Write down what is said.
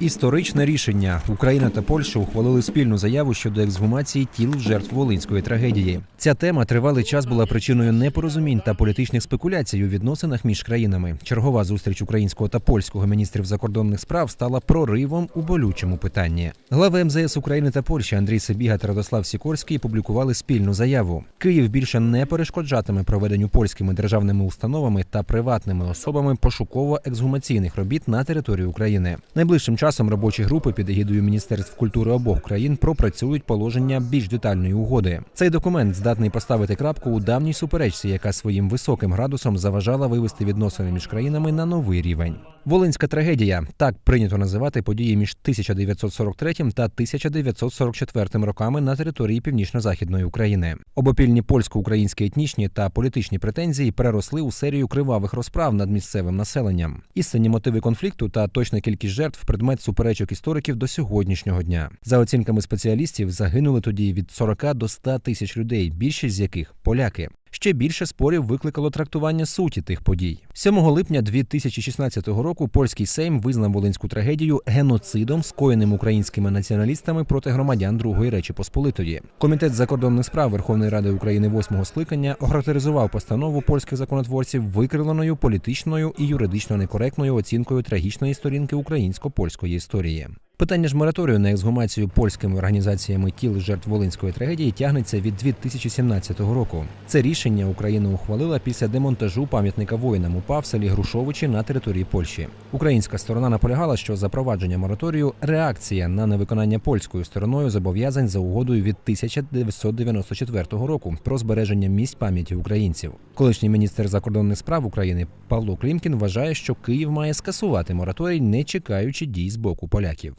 Історичне рішення Україна та Польща ухвалили спільну заяву щодо ексгумації тіл жертв волинської трагедії. Ця тема тривалий час була причиною непорозумінь та політичних спекуляцій у відносинах між країнами. Чергова зустріч українського та польського міністрів закордонних справ стала проривом у болючому питанні. Глави МЗС України та Польщі Андрій Сибіга та Радослав Сікорський публікували спільну заяву. Київ більше не перешкоджатиме проведенню польськими державними установами та приватними особами пошуково-ексгумаційних робіт на території України. Найближчим часом робочі групи під егідою Міністерств культури обох країн пропрацюють положення більш детальної угоди. Цей документ здатний поставити крапку у давній суперечці, яка своїм високим градусом заважала вивести відносини між країнами на новий рівень. Волинська трагедія так прийнято називати події між 1943 та 1944 роками на території північно-західної України. Обопільні польсько-українські етнічні та політичні претензії переросли у серію кривавих розправ над місцевим населенням. Істинні мотиви конфлікту та точна кількість жертв предмет суперечок істориків до сьогоднішнього дня. За оцінками спеціалістів, загинули тоді від 40 до 100 тисяч людей, більшість з яких поляки. Ще більше спорів викликало трактування суті тих подій. 7 липня 2016 року польський сейм визнав волинську трагедію геноцидом, скоєним українськими націоналістами проти громадян Другої Речі Посполитої. Комітет закордонних справ Верховної Ради України восьмого скликання охарактеризував постанову польських законотворців викривленою політичною і юридично некоректною оцінкою трагічної сторінки українсько-польської історії. Питання ж мораторію на ексгумацію польськими організаціями тіл жертв волинської трагедії тягнеться від 2017 року. Це рішення Україна ухвалила після демонтажу пам'ятника воїнам УПА в селі Грушовичі на території Польщі. Українська сторона наполягала, що запровадження мораторію реакція на невиконання польською стороною зобов'язань за угодою від 1994 року про збереження місць пам'яті українців. Колишній міністр закордонних справ України Павло Клімкін вважає, що Київ має скасувати мораторій, не чекаючи дій з боку поляків.